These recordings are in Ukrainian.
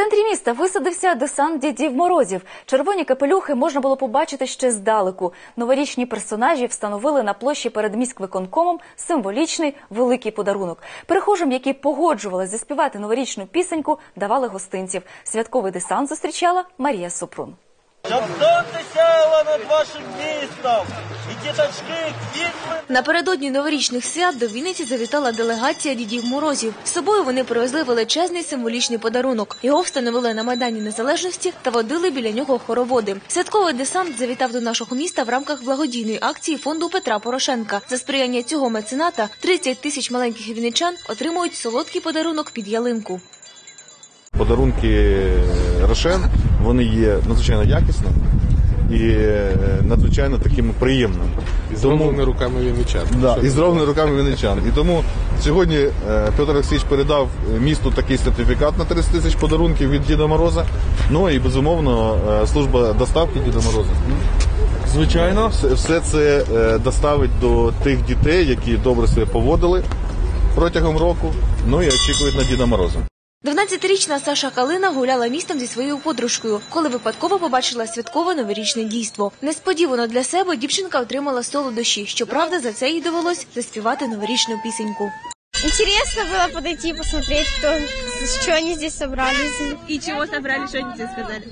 центрі міста висадився десант дідів морозів. Червоні капелюхи можна було побачити ще здалеку. Новорічні персонажі встановили на площі перед міськвиконкомом символічний великий подарунок. Перехожим, які погоджувалися заспівати новорічну пісеньку, давали гостинців. Святковий десант зустрічала Марія Супрун. Щоб над вашим містом, і діточки квітли Напередодні новорічних свят до Вінниці завітала делегація дідів морозів. З собою вони привезли величезний символічний подарунок. Його встановили на майдані незалежності та водили біля нього хороводи. Святковий десант завітав до нашого міста в рамках благодійної акції фонду Петра Порошенка. За сприяння цього мецената 30 тисяч маленьких вінничан отримують солодкий подарунок під ялинку. Подарунки Рошен вони є надзвичайно якісними і е, надзвичайно такими приємними. І зроблені руками вінничан. Да, і зробленими руками вінничан. І тому сьогодні е, Петр Олексійович передав місту такий сертифікат на 30 тисяч подарунків від Діда Мороза. Ну і безумовно е, служба доставки Діда Мороза. Звичайно, все, все це е, доставить до тих дітей, які добре себе поводили протягом року. Ну і очікують на Діда Мороза. 12-річна Саша Калина гуляла містом зі своєю подружкою, коли випадково побачила святкове новорічне дійство. Несподівано для себе дівчинка отримала солодощі. Щоправда, за це їй довелось заспівати новорічну пісеньку. Интересно было подойти посмотреть, кто, что они здесь собрались. И чего собрали, что они тебе сказали?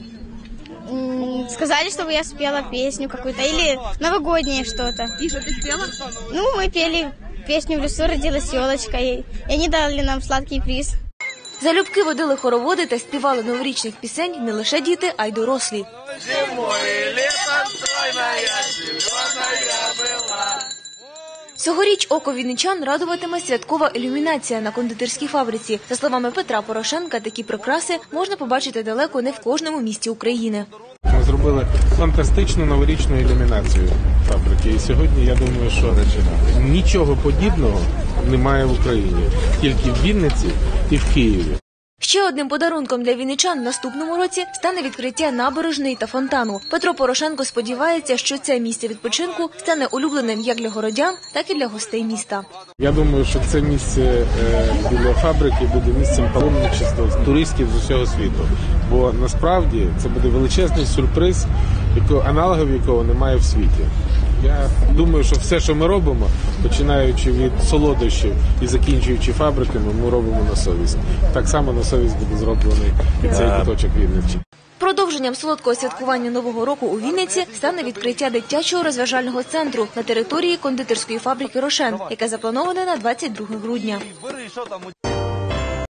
М, Сказали, чтобы я спела песню какую-то или новогоднее что-то. И что ты спела? Ну, мы пели песню «В лесу родилась елочка», и и они дали нам сладкий приз. Залюбки водили хороводи та співали новорічних пісень не лише діти, а й дорослі. Цьогоріч око вінничан радуватиме святкова ілюмінація на кондитерській фабриці. За словами Петра Порошенка, такі прикраси можна побачити далеко не в кожному місті України. Зробили фантастичну новорічну ілюмінацію фабрики. І сьогодні я думаю, що нічого подібного немає в Україні, тільки в Вінниці і в Києві. Ще одним подарунком для вінничан наступному році стане відкриття набережної та фонтану. Петро Порошенко сподівається, що це місце відпочинку стане улюбленим як для городян, так і для гостей міста. Я думаю, що це місце е, біля фабрики буде місцем паломничества туристів з усього світу. Бо насправді це буде величезний сюрприз, аналогів якого немає в світі. Я думаю, що все, що ми робимо, починаючи від солодощів і закінчуючи фабриками, ми робимо на совість. Так само на совість буде зроблений і цей куточок Вінниччини. Продовженням солодкого святкування нового року у Вінниці стане відкриття дитячого розважального центру на території кондитерської фабрики Рошен, яке заплановане на 22 грудня.